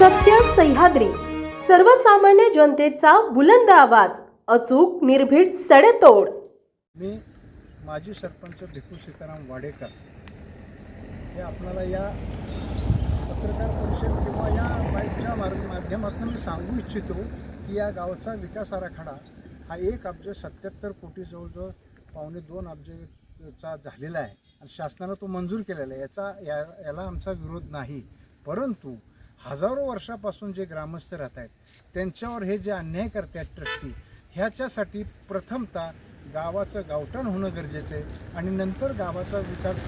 सत्य सह्याद्री. सर्वसामान्य जनतेचा बुलंद आवाज अचूक निर्भीड सडेतोड. मी माजी सरपंच भिकू सीताराम वाडेकर हे आपल्याला या पत्रकार परिषद किंवा या बाईकच्या मार्ग माध्यमातून मी सांगू इच्छितो की या गावाचा विकास आराखडा हा एक अब्ज सत्याहत्तर कोटी जवळजवळ पावणे दोन अब्जचा झालेला आहे. आणि शासनानं तो मंजूर केलेला आहे. याचा या याला आमचा विरोध नाही. परंतु हजारो वर्षापासून जे ग्रामस्थ राहत आहेत त्यांच्यावर हे जे अन्याय करतात ट्रस्टी ह्याच्यासाठी प्रथमतः गावाचं गावठाण होणं गरजेचं आहे आणि नंतर गावाचा विकास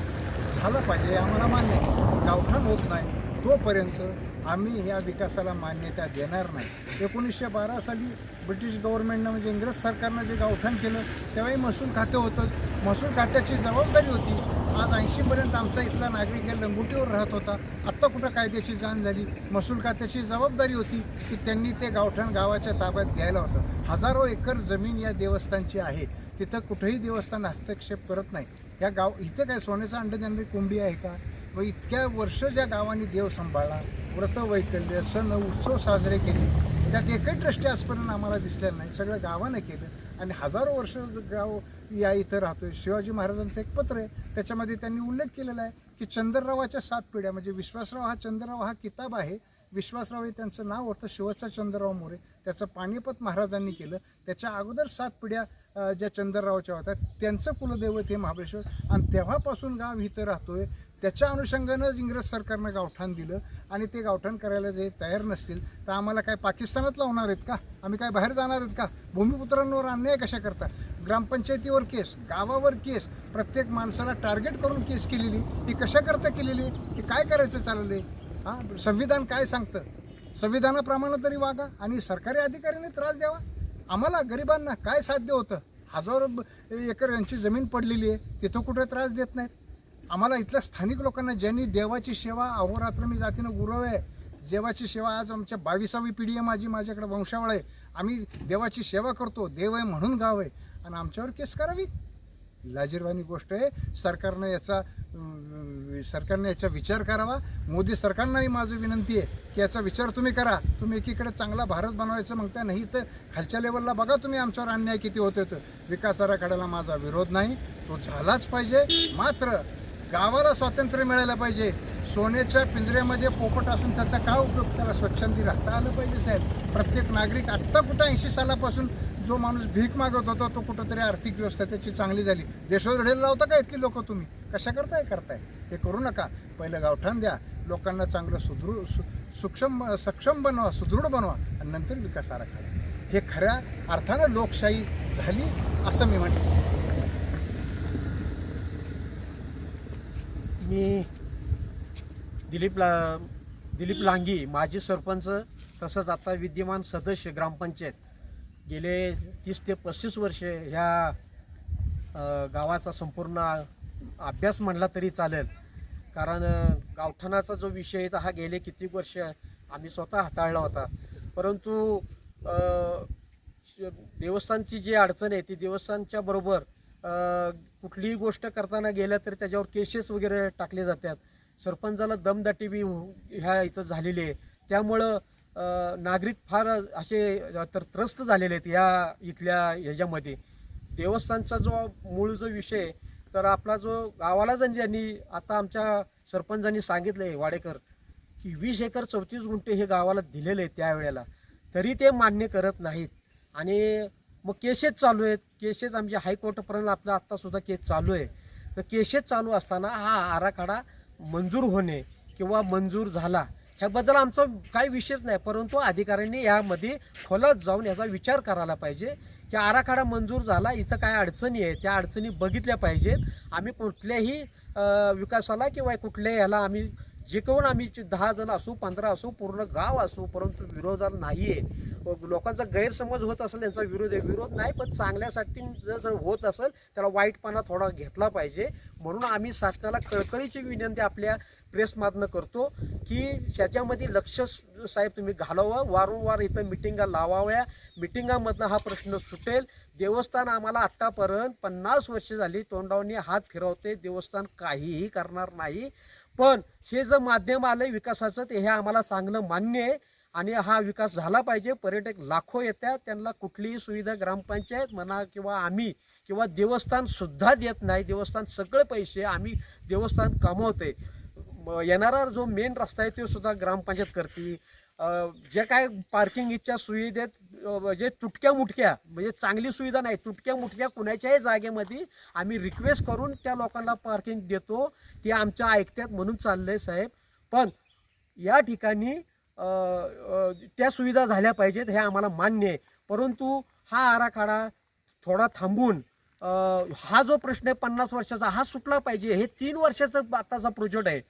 झाला पाहिजे आम्हाला मान्य गावठाण होत नाही तोपर्यंत आम्ही ह्या विकासाला मान्यता देणार नाही. एकोणीसशे बारा साली ब्रिटिश गव्हर्नमेंटनं म्हणजे इंग्रज सरकारनं जे गावठाण केलं तेव्हाही महसूल खातं होतं. महसूल खात्याची जबाबदारी होती. आज ऐंशीपर्यंत आमचा इथला नागरिक हे लंगुटीवर राहत होता. आत्ता कुठं कायद्याची जाण झाली? महसूल खात्याची जबाबदारी होती की त्यांनी ते गावठाण गावाच्या ताब्यात घ्यायला होतं. हजारो एकर जमीन या देवस्थानची आहे. तिथं कुठंही देवस्थान हस्तक्षेप करत नाही. या गाव इथं काय सोन्याचं अंड देणारी कोंबडी आहे का? व इतक्या वर्ष ज्या गावांनी देव सांभाळला व्रत वैकल्य सण उत्सव साजरे केले त्यात एकही ट्रस्टी आजपर्यंत आम्हाला दिसलेलं नाही. सगळं गावानं केलं. आणि हजारो वर्ष गाव या इथं राहतोय. शिवाजी महाराजांचं एक पत्र आहे. त्याच्यामध्ये त्यांनी उल्लेख केलेला आहे की चंद्ररावाच्या सात पिढ्या म्हणजे विश्वासराव हा चंद्रराव हा किताब आहे. विश्वासराव हे त्यांचं नाव होतं शिवचा चंद्रराव मोरे. त्याचं पानिपत महाराजांनी केलं. त्याच्या अगोदर सात पिढ्या ज्या चंद्ररावच्या होत्या त्यांचं कुलदैवत हे महाबळेश्वर. आणि तेव्हापासून गाव इथं राहतोय. त्याच्या अनुषंगानं इंग्रज सरकारनं गावठाण दिलं आणि ते गावठाण करायला जे तयार नसतील तर आम्हाला काय पाकिस्तानात लावणार आहेत का? आम्ही काय बाहेर जाणार आहेत का? भूमिपुत्रांवर अन्याय कशा करता ग्रामपंचायतीवर केस गावावर केस प्रत्येक माणसाला टार्गेट करून केस केलेली ही कशा करता केलेली ही काय करायचं चाललं आहे हां? संविधान काय सांगतं? संविधानाप्रमाणे तरी वागा आणि सरकारी अधिकाऱ्यांनी त्रास द्यावा. आम्हाला गरिबांना काय साध्य होतं? हजारो एकर यांची जमीन पडलेली आहे तिथं कुठे त्रास देत नाहीत? आम्हाला इथल्या स्थानिक लोकांना ज्यांनी देवाची सेवा अहोरात्र मी जातीनं गुरव आहे देवाची सेवा आज आमच्या बावीसावी पिढी आहे माझी माझ्याकडे वंशावळ आहे. आम्ही देवाची सेवा करतो देव आहे म्हणून गाव आहे. आणि आमच्यावर केस करावी. लाजीरवाणी गोष्ट आहे. सरकारनं याचा सरकारने याचा विचार करावा. मोदी सरकारनाही माझी विनंती आहे की याचा विचार तुम्ही करा. तुम्ही एकीकडे चांगला भारत बनवायचं म्हणता नाही तर खालच्या लेवलला बघा तुम्ही आमच्यावर अन्याय किती होते तर. विकास आराखड्याला माझा विरोध नाही. तो झालाच पाहिजे. मात्र गावाला स्वातंत्र्य मिळायला पाहिजे. सोन्याच्या पिंजऱ्यामध्ये पोपट असून त्याचा काय उपयोग? त्याला स्वच्छंदी राहता आलं पाहिजे साहेब. प्रत्येक नागरिक आत्ता कुठं ऐंशी सालापासून जो माणूस भीक मागत होता तो कुठंतरी आर्थिक व्यवस्था त्याची चांगली झाली. देशावर ढेल लावता का इतकी लोक तुम्ही? कशा करताय करताय? हे करू नका. पहिलं गावठाण द्या. लोकांना चांगलं सुदृढ सु सुक्षम सक्षम बनवा सुदृढ बनवा आणि नंतर विकास आराखडा. हे खऱ्या अर्थानं लोकशाही झाली असं मी म्हणतो मी दिलीप ला दिलीप लांगी माजी सरपंच तसंच आता विद्यमान सदस्य ग्रामपंचायत. गेले तीस ते पस्तीस वर्षे ह्या गावाचा संपूर्ण अभ्यास म्हणला तरी चालेल. कारण गावठाणाचा जो विषय आहे हा गेले कित्येक वर्ष आम्ही स्वतः हाताळला होता. परंतु श- देवस्थानची जी अडचण आहे ती देवस्थानच्या बरोबर कुठलीही गोष्ट करताना गेल्या तर त्याच्यावर केसेस वगैरे टाकले जातात. सरपंचाला दमदाटी बी हो, ह्या इथं झालेली आहे. त्यामुळं नागरिक फार असे तर त्रस्त झालेले आहेत या इथल्या ह्याच्यामध्ये. देवस्थानचा जो मूळ जो विषय तर आपला जो गावाला जर त्यांनी आता आमच्या सरपंचांनी सांगितलं आहे वाडेकर की वीस एकर चौतीस गुंठे हे गावाला दिलेले आहेत त्यावेळेला तरी ते मान्य करत नाहीत. आणि मग केसेस चालू आहेत. केसेस आमच्या हायकोर्टपर्यंत आपला आत्तासुद्धा केस चालू आहे. तर केसेस चालू असताना हा आराखडा मंजूर होणे किंवा मंजूर झाला ह्याबद्दल आमचा काही विषयच नाही परंतु अधिकाऱ्यांनी यामध्ये खोलात जाऊन याचा विचार करायला पाहिजे की आराखडा मंजूर झाला इथं काय अडचणी आहे त्या अडचणी बघितल्या पाहिजेत. आम्ही कुठल्याही विकासाला किंवा कुठल्याही ह्याला आम्ही जे कोण आम्ही दहा जण असू पंधरा असू पूर्ण गाव असू परंतु विरोधात नाही आहे लोकांचा गैरसमज होत असेल यांचा विरोध आहे. विरोध नाही पण चांगल्यासाठी जर होत असेल त्याला वाईटपणा थोडा घेतला पाहिजे. म्हणून आम्ही शासनाला कळकळीची विनंती आपल्या प्रेसमधनं करतो की त्याच्यामध्ये लक्ष साहेब तुम्ही घालावं. वारंवार इथं मिटिंगा लावाव्या. मिटिंगामधनं हा प्रश्न सुटेल. देवस्थान आम्हाला आत्तापर्यंत पन्नास वर्ष झाली तोंडावणी हात फिरवते. देवस्थान काहीही करणार नाही. पण हे जर माध्यम आलं विकासाचं ते हे आम्हाला चांगलं मान्य आहे. आणि हा विकास झाला पाहिजे. पर्यटक लाखो येतात. त्यांना कुठलीही सुविधा ग्रामपंचायत म्हणा किंवा आम्ही किंवा देवस्थानसुद्धा देत नाही. देवस्थान सगळे पैसे आम्ही देवस्थान कमवते येणारा जो मेन रस्ता आहे तो सुद्धा ग्रामपंचायत करते. जे काय पार्किंगच्या सुविधेत म्हणजे तुटक्या मुटक्या म्हणजे चांगली सुविधा नाही तुटक्या मुटक्या कुणाच्याही जागेमध्ये आम्ही रिक्वेस्ट करून त्या लोकांना पार्किंग देतो. ते आमच्या ऐकतात म्हणून चाललंय साहेब. पण या ठिकाणी त्या सुविधा झाल्या पाहिजेत हे आम्हाला मान्य आहे. परंतु हा आराखडा थोडा थांबून हा जो प्रश्न आहे पन्नास वर्षाचा हा सुटला पाहिजे हे तीन वर्षाचं आताचा प्रोजेक्ट आहे.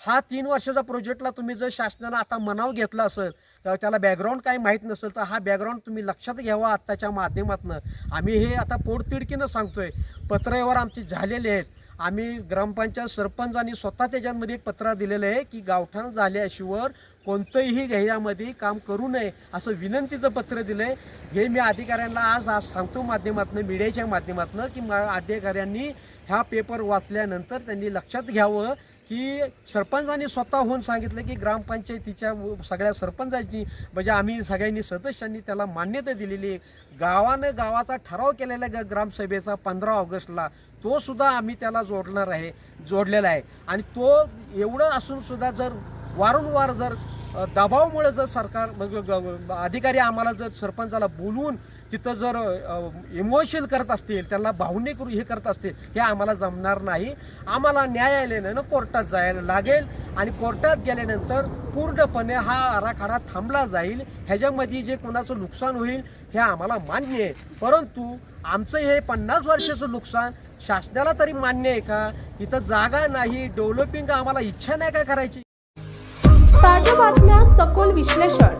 हा तीन वर्षाचा प्रोजेक्टला तुम्ही जर शासनानं आता मनाव घेतला असेल तर त्याला बॅकग्राऊंड काही माहीत नसेल तर हा बॅकग्राऊंड तुम्ही लक्षात घ्यावा आत्ताच्या माध्यमातून. आम्ही हे आता पोटतिडकीनं सांगतोय पत्रव्यवहार आमचे झालेले आहेत. आम्ही ग्रामपंचायत सरपंचांनी स्वतः त्याच्यामध्ये एक पत्र दिलेलं आहे की गावठाण झाल्याशिवाय कोणतंही ह्यामध्ये काम करू नये असं विनंतीचं पत्र दिलं आहे हे मी अधिकाऱ्यांना आज आज सांगतो माध्यमातून मीडियाच्या माध्यमातून की मा अधिकाऱ्यांनी ह्या पेपर वाचल्यानंतर त्यांनी लक्षात घ्यावं. की सरपंचांनी स्वतःहून सांगितलं की ग्रामपंचायतीच्या सगळ्या सरपंचांची म्हणजे आम्ही सगळ्यांनी सदस्यांनी त्याला मान्यता दिलेली आहे. गावानं गावाचा ठराव केलेला ग- ग्रामसभेचा पंधरा ऑगस्टला. तो सुद्धा आम्ही त्याला जोडणार आहे जोडलेला आहे. आणि तो एवढं असून सुद्धा जर वारंवार जर दबावमुळे दबावामुळे जर सरकार ग- अधिकारी आम्हाला जर सरपंचाला बोलवून तिथं जर इमोशन करत असतील त्यांना भावनिक हे करत असतील हे आम्हाला जमणार नाही. आम्हाला न्यायालयानं कोर्टात जायला लागेल आणि कोर्टात गेल्यानंतर पूर्णपणे हा आराखडा थांबला जाईल. ह्याच्यामध्ये जे कोणाचं नुकसान होईल हे आम्हाला मान्य आहे. परंतु आमचं हे पन्नास वर्षाचं नुकसान शासनाला तरी मान्य आहे का? इथं जागा नाही डेव्हलपिंग आम्हाला इच्छा नाही का करायची? ताज्या बातम्या सखोल विश्लेषण.